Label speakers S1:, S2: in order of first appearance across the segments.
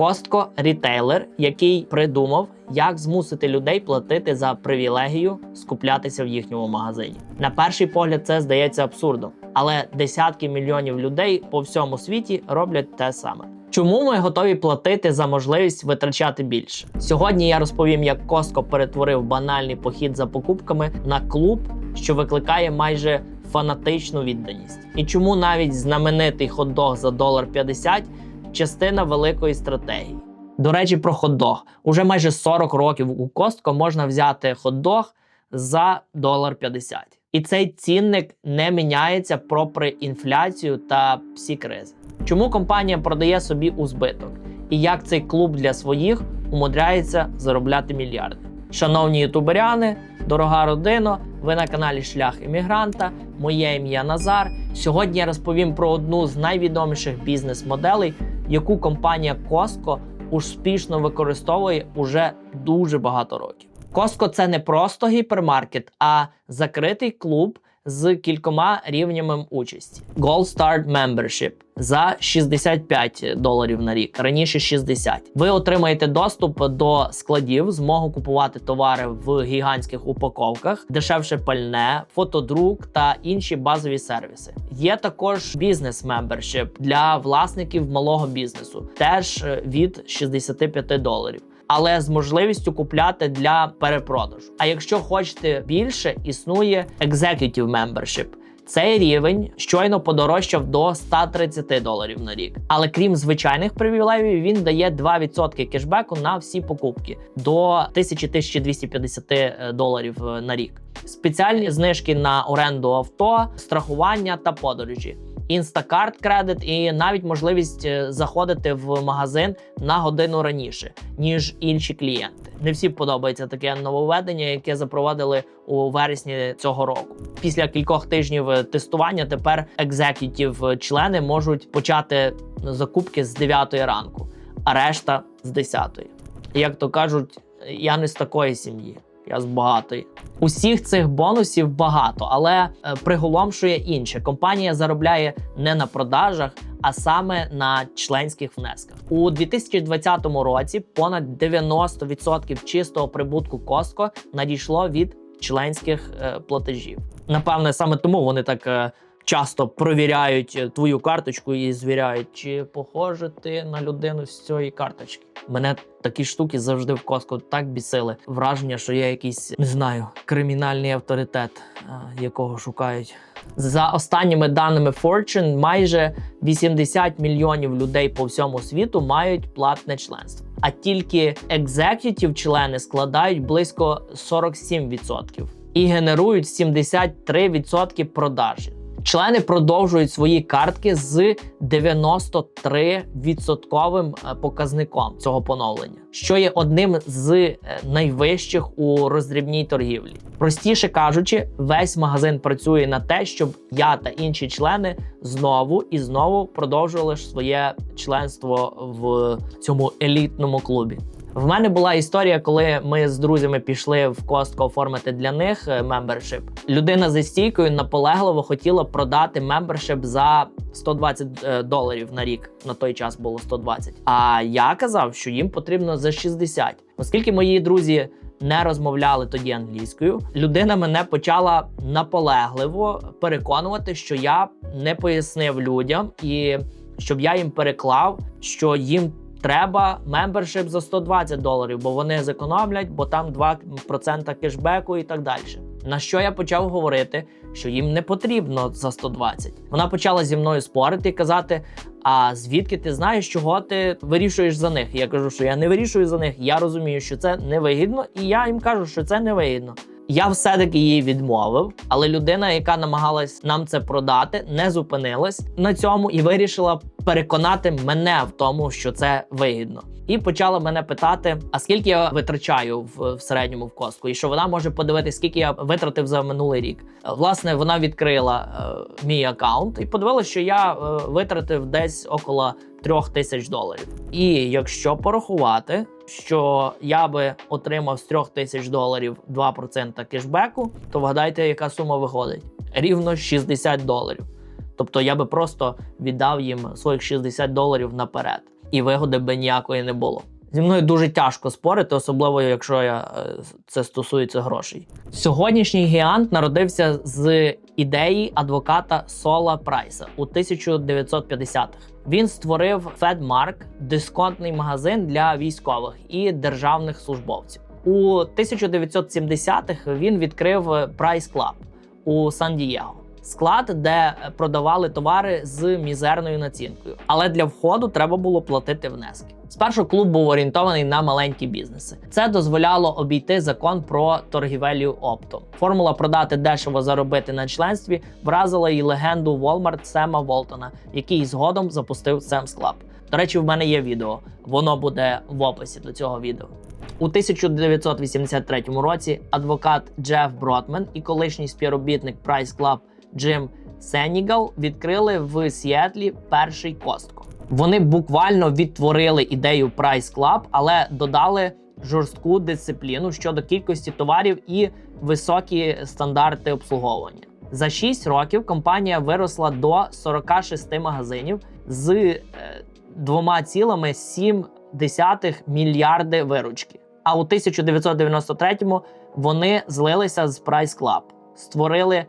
S1: Костко рітейлер, який придумав, як змусити людей платити за привілегію скуплятися в їхньому магазині. На перший погляд, це здається абсурдом, але десятки мільйонів людей по всьому світі роблять те саме. Чому ми готові платити за можливість витрачати більше? Сьогодні я розповім, як Костко перетворив банальний похід за покупками на клуб, що викликає майже фанатичну відданість. І чому навіть знаменитий хот-дог за долар 50 частина великої стратегії. До речі, про хот-дог. Уже майже 40 років у Костко можна взяти хот-дог за долар 50. І цей цінник не міняється попри інфляцію та всі кризи. Чому компанія продає собі у збиток? І як цей клуб для своїх умудряється заробляти мільярди? Шановні ютуберяни, дорога родино, ви на каналі Шлях іммігранта. Моє ім'я Назар. Сьогодні я розповім про одну з найвідоміших бізнес-моделей, яку компанія Costco успішно використовує уже дуже багато років. Costco – це не просто гіпермаркет, а закритий клуб з кількома рівнями участі. Gold Star Membership за 65 доларів на рік, раніше 60. Ви отримаєте доступ до складів, змогу купувати товари в гігантських упаковках, дешевше пальне, фотодрук та інші базові сервіси. Є також бізнес membership для власників малого бізнесу, теж е, від 65 доларів але з можливістю купляти для перепродажу. А якщо хочете більше, існує Executive Membership. Цей рівень щойно подорожчав до 130 доларів на рік. Але крім звичайних привілеїв, він дає 2% кешбеку на всі покупки до 1000-1250 доларів е, на рік. Спеціальні знижки на оренду авто, страхування та подорожі. Instacart кредит і навіть можливість е, заходити в магазин на годину раніше, ніж інші клієнти. Не всім подобається таке нововведення, яке запровадили у вересні цього року. Після кількох тижнів тестування тепер екзекютів члени можуть почати закупки з 9 ранку, а решта з 10. Як то кажуть, я не з такої сім'ї. Я з багатої. Усіх цих бонусів багато, але е, приголомшує інше. Компанія заробляє не на продажах, а саме на членських внесках. У 2020 році понад 90% чистого прибутку Костко надійшло від членських е, платежів. Напевне, саме тому вони так. Е, Часто провіряють твою карточку і звіряють, чи похоже ти на людину з цієї карточки. Мене такі штуки завжди в коску так бісили. Враження, що я якийсь не знаю, кримінальний авторитет, якого шукають. За останніми даними Fortune, майже 80 мільйонів людей по всьому світу мають платне членство. А тільки екзекютів члени складають близько 47% і генерують 73% продажі. Члени продовжують свої картки з 93% е, показником цього поновлення, що є одним з е, найвищих у роздрібній торгівлі. Простіше кажучи, весь магазин працює на те, щоб я та інші члени знову і знову продовжували своє членство в цьому елітному клубі. В мене була історія, коли ми з друзями пішли в Костко оформити для них мембершип. Людина за стійкою наполегливо хотіла продати мембершип за 120 е, доларів на рік. На той час було 120. А я казав, що їм потрібно за 60. Оскільки мої друзі не розмовляли тоді англійською, людина мене почала наполегливо переконувати, що я не пояснив людям і щоб я їм переклав, що їм треба мембершип за 120 доларів, бо вони зекономлять, бо там 2% кешбеку і так далі. На що я почав говорити, що їм не потрібно за 120. Вона почала зі мною спорити і казати: А звідки ти знаєш, чого ти вирішуєш за них? Я кажу, що я не вирішую за них. Я розумію, що це невигідно, і я їм кажу, що це невигідно. Я все-таки її відмовив, але людина, яка намагалась нам це продати, не зупинилась на цьому і вирішила переконати мене в тому, що це вигідно. І почала мене питати: а скільки я витрачаю в, в середньому в костку, і що вона може подивитися, скільки я витратив за минулий рік. Власне, вона відкрила е, мій аккаунт і подивилася, що я е, витратив десь около трьох тисяч доларів. І якщо порахувати, що я би отримав з трьох тисяч доларів 2% кешбеку, то вгадайте, яка сума виходить? Рівно 60 доларів. Тобто я би просто віддав їм своїх 60 доларів наперед. і вигоди би ніякої не було. Зі мною дуже тяжко спорити, особливо якщо я, е, це стосується грошей. Сьогоднішній гігант народився з ідеї адвоката Сола Прайса у 1950-х. Він створив FedMark – дисконтний магазин для військових і державних службовців. У 1970-х він відкрив Price Club у Сан-Дієго. Склад, де продавали товари з мізерною націнкою, але для входу треба було платити внески. Спершу клуб був орієнтований на маленькі бізнеси. Це дозволяло обійти закон про торгівелю оптом. Формула продати дешево заробити на членстві вразила і легенду Walmart Сема Волтона, який згодом запустив Sam's Club. До речі, в мене є відео. Воно буде в описі до цього відео. У 1983 році адвокат Джеф Бротмен і колишній співробітник Price Club Джим Сенігал відкрили в Сіетлі перший костко. Вони буквально відтворили ідею Price Club, але додали жорстку дисципліну щодо кількості товарів і високі стандарти обслуговування. За 6 років компанія виросла до 46 магазинів з е, 2,7 мільярди виручки. А у 1993-му вони злилися з Price Club, створили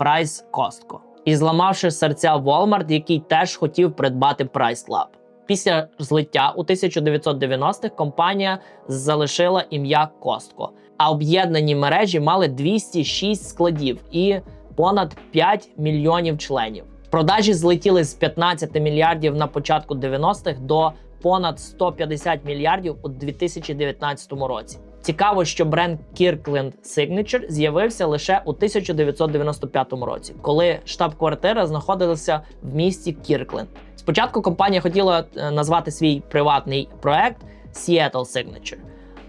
S1: Price Costco. І зламавши серця Walmart, який теж хотів придбати Price Club. Після злиття у 1990-х компанія залишила ім'я Costco, а об'єднані мережі мали 206 складів і понад 5 мільйонів членів. Продажі злетіли з 15 мільярдів на початку 90-х до понад 150 мільярдів у 2019 році. Цікаво, що бренд Kirkland Signature з'явився лише у 1995 році, коли штаб-квартира знаходилася в місті Кіркленд. Спочатку компанія хотіла е, назвати свій приватний проект Seattle Signature,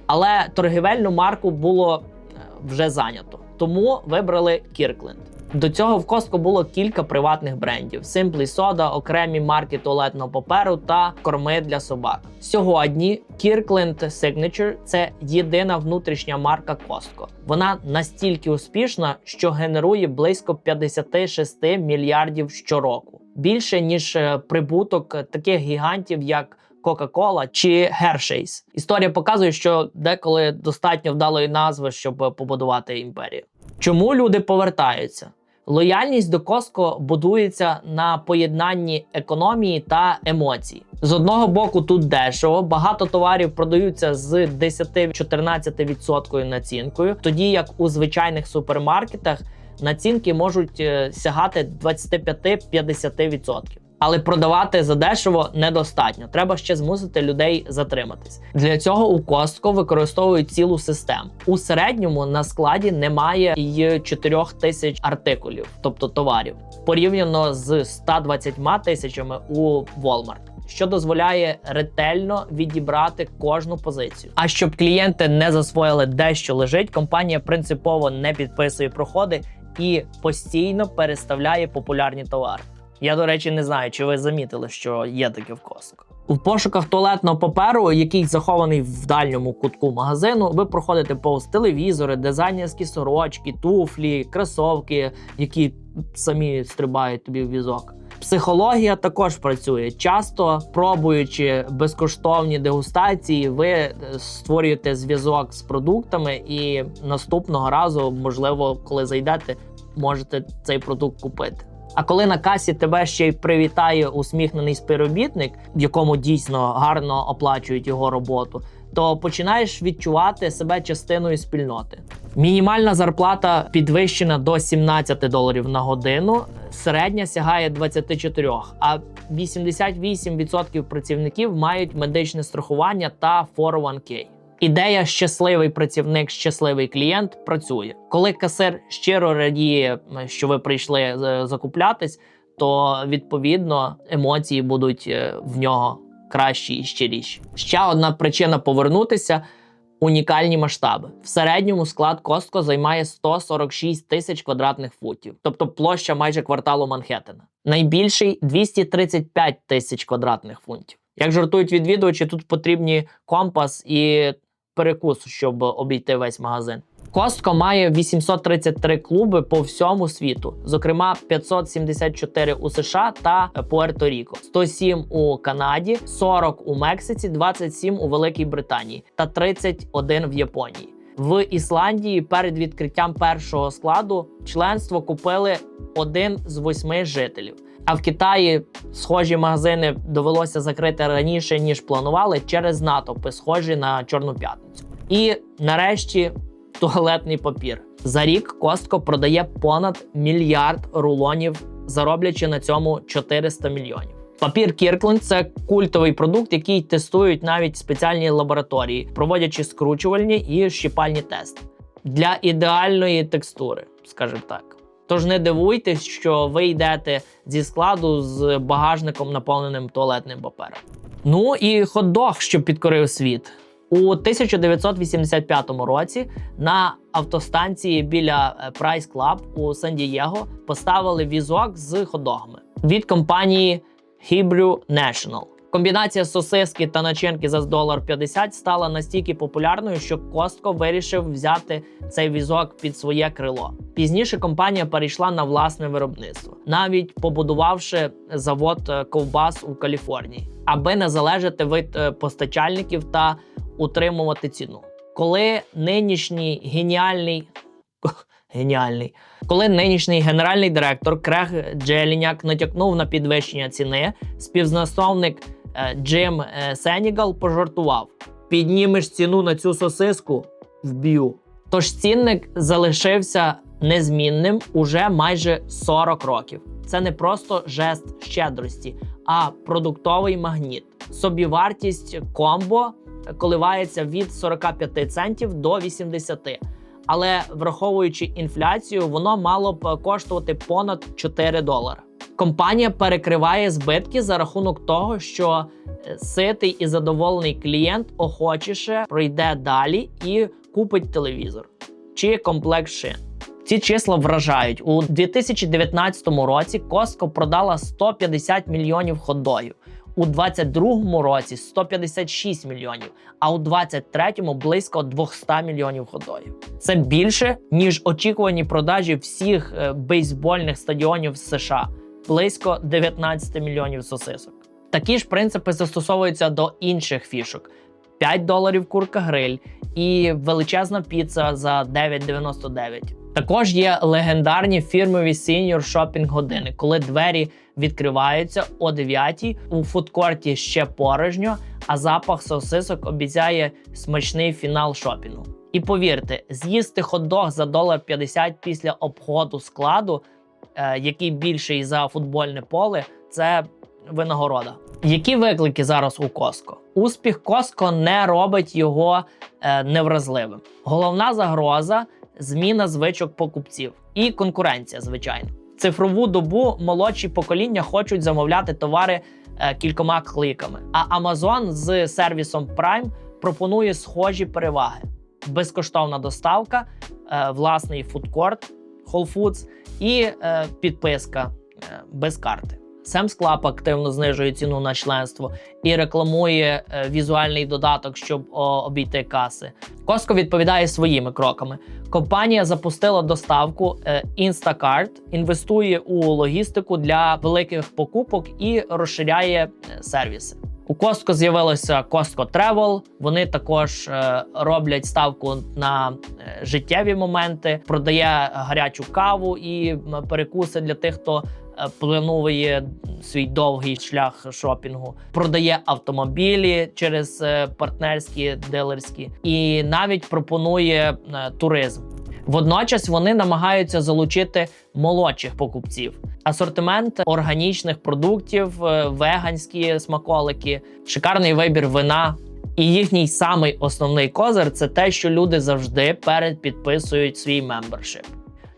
S1: але торгівельну марку було е, вже зайнято, тому вибрали Kirkland. До цього в Costco було кілька приватних брендів: Simply Soda, окремі марки туалетного паперу та корми для собак. Сьогодні Kirkland Signature – це єдина внутрішня марка Costco. Вона настільки успішна, що генерує близько 56 мільярдів щороку. Більше ніж е, прибуток таких гігантів, як Coca-Cola чи Hershey's. Історія показує, що деколи достатньо вдалої назви, щоб побудувати імперію. Чому люди повертаються? Лояльність до Коско будується на поєднанні економії та емоцій. З одного боку, тут дешево, багато товарів продаються з 10-14% націнкою, тоді як у звичайних супермаркетах націнки можуть е, сягати 25-50%. Але продавати задешево недостатньо. Треба ще змусити людей затриматись. Для цього у Costco використовують цілу систему. У середньому на складі немає й 4 тисяч артикулів, тобто товарів, порівняно з 120 тисячами у Walmart. Що дозволяє ретельно відібрати кожну позицію. А щоб клієнти не засвоїли де що лежить, компанія принципово не підписує проходи і постійно переставляє популярні товари. Я, до речі, не знаю, чи ви замітили, що є таке в Costco. У пошуках туалетного паперу, який захований в дальньому кутку магазину, ви проходите повз телевізори, дизайнерські сорочки, туфлі, кросовки, які самі стрибають тобі в візок. Психологія також працює. Часто пробуючи безкоштовні дегустації, ви е, створюєте зв'язок з продуктами, і наступного разу, можливо, коли зайдете, можете цей продукт купити. А коли на касі тебе ще й привітає усміхнений співробітник, якому дійсно гарно оплачують його роботу, то починаєш відчувати себе частиною спільноти. Мінімальна зарплата підвищена до 17 доларів на годину, середня сягає 24, а 88% працівників мають медичне страхування та 401k. Ідея щасливий працівник, щасливий клієнт працює. Коли касир щиро радіє, що ви прийшли е, закуплятись, то відповідно емоції будуть е, в нього кращі і щиріші. Ще одна причина повернутися. Унікальні масштаби в середньому склад Костко займає 146 тисяч квадратних футів, тобто площа майже кварталу Манхеттена. Найбільший 235 тисяч квадратних фунтів. Як жартують відвідувачі, тут потрібні компас і перекус, щоб обійти весь магазин. Костко має 833 клуби по всьому світу, зокрема 574 у США та Пуерто-Ріко, 107 у Канаді, 40 у Мексиці, 27 у Великій Британії та 31 в Японії. В Ісландії перед відкриттям першого складу членство купили один з восьми жителів. А в Китаї схожі магазини довелося закрити раніше ніж планували через натовпи, схожі на Чорну п'ятницю. І нарешті туалетний папір. За рік Костко продає понад мільярд рулонів, зароблячи на цьому 400 мільйонів. Папір Кіркленд це культовий продукт, який тестують навіть спеціальні лабораторії, проводячи скручувальні і щіпальні тести для ідеальної текстури, скажімо так. Тож не дивуйтесь, що ви йдете зі складу з багажником, наповненим туалетним папером. Ну і хот-дог, що підкорив світ. У 1985 році на автостанції біля е, Price Club у Сан-Дієго поставили візок з хот-догами від компанії Hebrew National. Комбінація сосиски та начинки за долар 50 стала настільки популярною, що Костко вирішив взяти цей візок під своє крило. Пізніше компанія перейшла на власне виробництво, навіть побудувавши завод е, ковбас у Каліфорнії, аби не залежати від е, постачальників та утримувати ціну. Коли нинішній геніальний геніальний, коли нинішній генеральний директор Крег Джеліняк натякнув на підвищення ціни, співзасновник е, Джим е, Сенігал пожартував: піднімеш ціну на цю сосиску, вб'ю. Тож цінник залишився незмінним уже майже 40 років. Це не просто жест щедрості, а продуктовий магніт. Собівартість комбо коливається від 45 центів до 80. Але враховуючи інфляцію, воно мало б коштувати понад 4 долари. Компанія перекриває збитки за рахунок того, що е, ситий і задоволений клієнт охочіше пройде далі і купить телевізор чи комплект шин. Ці числа вражають у 2019 році. Costco продала 150 мільйонів хот-догів, у 2022 році 156 мільйонів, а у 2023 близько 200 мільйонів хот-догів. Це більше ніж очікувані продажі всіх е, бейсбольних стадіонів США близько 19 мільйонів сосисок. Такі ж принципи застосовуються до інших фішок: 5 доларів курка гриль і величезна піца за 9,99. Також є легендарні фірмові сіньор шопінг години, коли двері відкриваються о 9 у фудкорті ще порожньо, а запах сосисок обіцяє смачний фінал шопінгу. І повірте, з'їсти хот-дог за долар 50 після обходу складу, який більший за футбольне поле, це винагорода. Які виклики зараз у Коско? Успіх Коско не робить його е, невразливим. Головна загроза зміна звичок покупців і конкуренція, звичайно. Цифрову добу молодші покоління хочуть замовляти товари е, кількома кликами. А Amazon з сервісом Prime пропонує схожі переваги: безкоштовна доставка, е, власний фудкорт Whole Foods і е, підписка е, без карти. Sam's Club активно знижує ціну на членство і рекламує е, візуальний додаток, щоб о, обійти каси. Costco відповідає своїми кроками. Компанія запустила доставку е, Instacart, інвестує у логістику для великих покупок і розширяє е, сервіси. У Costco з'явилося Costco Travel. Вони також е, роблять ставку на е, життєві моменти, продає гарячу каву і перекуси для тих, хто е, планує свій довгий шлях шопінгу, продає автомобілі через партнерські дилерські і навіть пропонує туризм. Водночас вони намагаються залучити молодших покупців. Асортимент органічних продуктів, е, веганські смаколики, шикарний вибір вина. І їхній самий основний козир це те, що люди завжди перед підписують свій мембершип.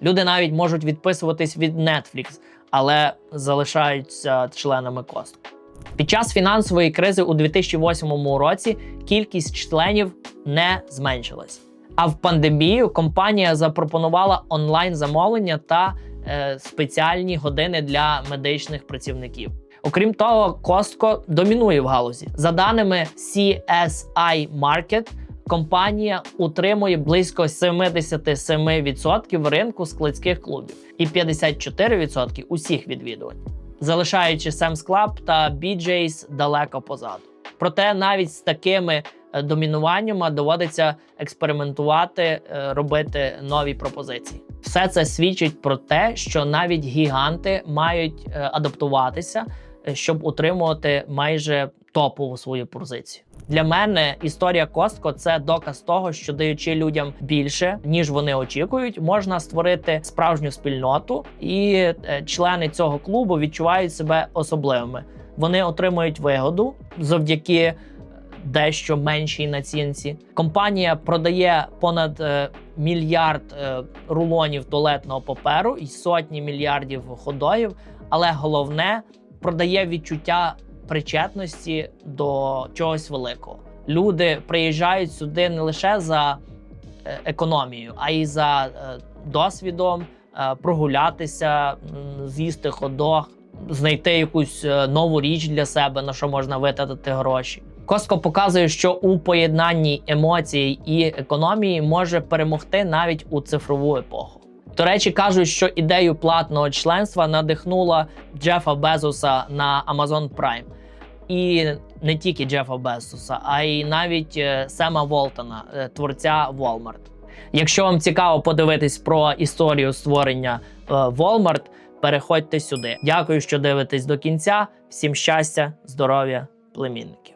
S1: Люди навіть можуть відписуватись від Netflix, але залишаються членами Costco. Під час фінансової кризи у 2008 році кількість членів не зменшилась. А в пандемію компанія запропонувала онлайн замовлення та е, спеціальні години для медичних працівників. Окрім того, Costco домінує в галузі. За даними CSI Market, компанія утримує близько 77% ринку складських клубів і 54% усіх відвідувань, залишаючи Sam's Club та BJ's далеко позаду. Проте навіть з такими е, домінуваннями доводиться експериментувати, е, робити нові пропозиції. Все це свідчить про те, що навіть гіганти мають е, адаптуватися, щоб утримувати майже топову свою позицію. Для мене історія Костко це доказ того, що даючи людям більше, ніж вони очікують, можна створити справжню спільноту, і члени цього клубу відчувають себе особливими. Вони отримують вигоду завдяки дещо меншій націнці. Компанія продає понад е, мільярд е, рулонів туалетного паперу і сотні мільярдів ходоїв, але головне продає відчуття причетності до чогось великого. Люди приїжджають сюди не лише за е, економією, а й за е, досвідом е, прогулятися, з'їсти ходох, знайти якусь нову річ для себе, на що можна витратити гроші. Костко показує, що у поєднанні емоцій і економії може перемогти навіть у цифрову епоху. До речі, кажуть, що ідею платного членства надихнула Джефа Безоса на Amazon Prime. І не тільки Джефа Безоса, а й навіть е, Сема Волтона, е, творця Walmart. Якщо вам цікаво подивитись про історію створення е, Walmart, переходьте сюди. Дякую, що дивитесь до кінця. Всім щастя, здоров'я, племінників.